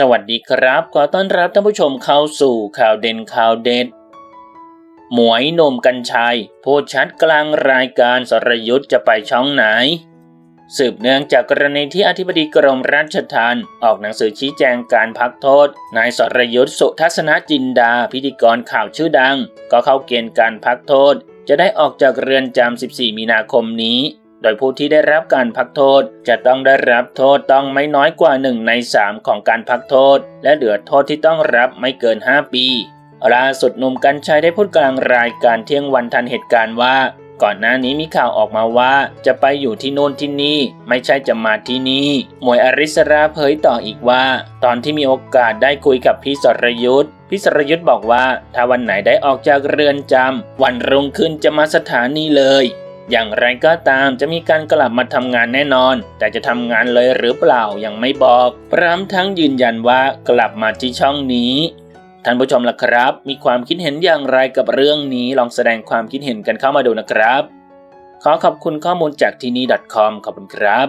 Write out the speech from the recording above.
สวัสดีครับ ขอต้อนรับท่านผู้ชมเข้าสู่ข่าวเด่นข่าวเด็ด หมวยนมกัญชัย โพดชัดกลางรายการสรยุทธ์จะไปช่องไหน สืบเนื่องจากกรณีที่อธิบดีกรมราชทัณฑ์ออกหนังสือชี้แจงการพักโทษ นายสรยุทธ์สุทัศนจินดาพิธีกรข่าวชื่อดัง ก็เข้าเกณฑ์การพักโทษ จะได้ออกจากเรือนจำ 14 มีนาคมนี้ โดยผู้ที่ได้รับการพักโทษ จะต้องได้รับโทษต้องไม่น้อยกว่า 1 ใน 3 ของการพักโทษ และเหลือโทษที่ต้องรับไม่เกิน 5 ปีล่าสุดหนุ่มกัญชัยได้พูดกลางรายการเที่ยงวันทันเหตุการณ์ว่า ก่อนหน้านี้มีข่าวออกมาว่า จะไปอยู่ที่โน่นที่นี่ ไม่ใช่จะมาที่นี่หมวยอริสราเผยต่ออีกว่า ตอนที่มีโอกาสได้คุยกับพี่สรยุทธ์พี่สรยุทธ์บอกว่า ถ้าวันไหนได้ออกจากเรือนจำวันรุ่งขึ้นจะมาสถานีเลย อย่างไรก็ตามจะมีการกลับมาทำงานแน่นอน แต่จะทำงานเลยหรือเปล่ายังไม่บอก พร้อมทั้งยืนยันว่ากลับมาที่ช่องนี้ท่านผู้ชมล่ะครับ มีความคิดเห็นอย่างไรกับเรื่องนี้ลองแสดงความคิดเห็นกันเข้ามาดูนะครับ ขอขอบคุณข้อมูลจากที่นี่ .com ขอบคุณครับ